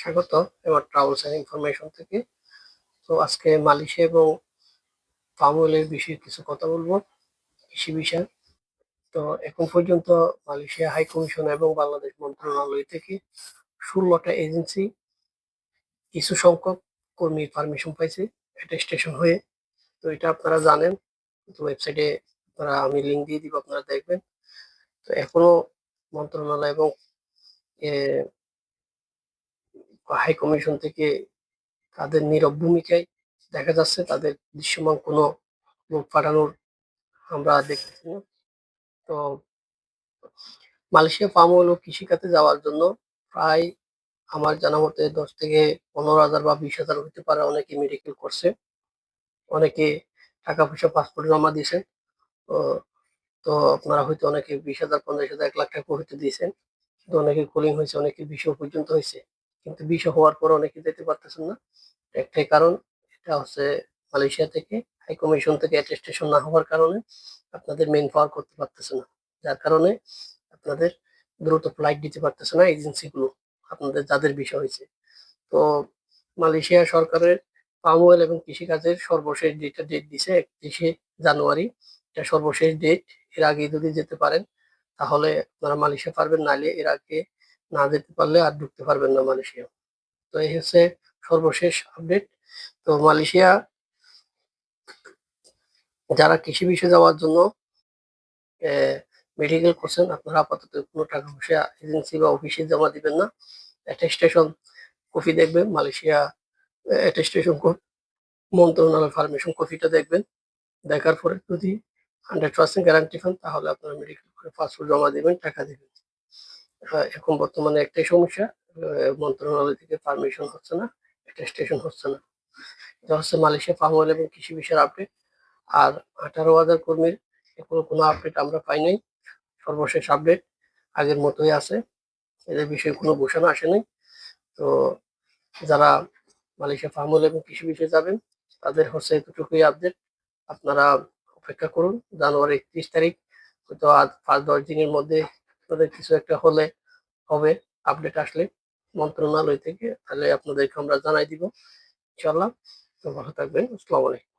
স্বাগত এবার travels and information থেকে। তো আজকে মালয়েশিয়া এবং পাম অয়েলের বিষয়ে কিছু কথা বলব কৃষি বিষয়। তো এখন পর্যন্ত মালয়েশিয়া হাই কমিশন এবং বাংলাদেশ মন্ত্রণালয় থেকে ষোলোটা এজেন্সি কিছু সংখ্যক কর্মী পারমিশন পাইছে এটা স্টেশন হয়ে। তো এটা আপনারা জানেন তো ওয়েবসাইটে আপনারা আমি লিঙ্ক দিয়ে দিব, আপনারা দেখবেন। তো এখনও মন্ত্রণালয় এবং হাই কমিশন থেকে তাদের নীরব ভূমিকায় দেখা যাচ্ছে, তাদের দৃশ্যমান কোনো লোক পাঠানোর আমরা দেখতেছি না। তো মালয়েশিয়া পাম অয়েল ও কৃষিখাতে যাওয়ার জন্য প্রায় আমার জানা মতে দশ থেকে পনেরো হাজার বা বিশ হাজার হতে পারে অনেকে মেডিকেল করছে অনেকে টাকা পয়সা পাসপোর্ট জমা দিয়েছেন। তো আপনারা হয়তো অনেকে বিশ হাজার, পঞ্চাশ হাজার, এক লাখ টাকা হইতে দিয়েছেন। কিন্তু অনেকে কুলিং হয়েছে, অনেকে বিষ পর্যন্ত হয়েছে। কিন্তু বিষ হওয়ার পর অনেকে যেতে পারতেছেন না। একটাই কারণ, এটা হচ্ছে মালয়েশিয়া থেকে হাই কমিশন থেকে অ্যাটেস্টেশন না হওয়ার কারণে আপনাদের মেন পাওয়ার করতে পারতেছে না। যার কারণে আপনাদের দ্রুত ফ্লাইট দিতে পারতেছে না এজেন্সিগুলো আপনাদের যাদের বিষয় হয়েছে। তো মালয়েশিয়া সরকারের পাম অয়েল এবং কৃষিকাজের সর্বশেষ যেটা ডেট দিছে একত্রিশে জানুয়ারি, এটা সর্বশেষ ডেট এর আগে যদি যেতে পারেন, তাহলে আপনারা মালয়েশিয়া পারবেন নাহলে এর আগে না যেতে পারলে আর ঢুকতে পারবেন না মালয়েশিয়া। তো এই হচ্ছে সর্বশেষ আপডেট তো মালয়েশিয়া, যারা কৃষি বিষয়ে যাওয়ার জন্য মেডিকেল করছেন, আপনারা আপাতত কোনো টাকা পয়সা এজেন্সি বা অফিসে জমা দিবেন না। অ্যাটেস্টেশন কপি দেখবেন, মালয়েশিয়া অ্যাটেস্টেশন মন্ত্রণালয় ফার্মেশন কপিটা দেখবেন। দেখার পরে যদি হান্ড্রেড পার্সেন্ট গ্যারান্টি পান, তাহলে আপনারা মেডিকেল করে পাসপোর্ট জমা দিবেন, টাকা দিবেন। এখন বর্তমানে একটাই সমস্যা মন্ত্রণালয় থেকে পারমিশন হচ্ছে না, একটা স্টেশন হচ্ছে না। এটা হচ্ছে মালয়েশিয়া পাম অয়েল এবং কৃষি বিষয়ের আপডেট আর আঠারো হাজার কর্মীর এখনও কোনো আপডেট আমরা পাই নাই, সর্বশেষ আপডেট আগের মতোই আছে। এদের বিষয়ে কোনো ঘোষণা আসেনি তো যারা মালয়েশিয়া ফার্ম অয়েল এবং কৃষি বিষয়ে যাবেন, তাদের হচ্ছে এতটুকুই আপডেট আপনারা অপেক্ষা করুন, জানুয়ারি একত্রিশ তারিখ, হয়তো আজ পাঁচ দশ দিনের মধ্যে আপনাদের কিছু একটা হলে হবে আপডেট আসলে মন্ত্রণালয় থেকে, তাহলে আপনাদেরকে আমরা জানাই দিব। ইনশাল্লাহ ভালো থাকবেন। আসসালামু আলাইকুম।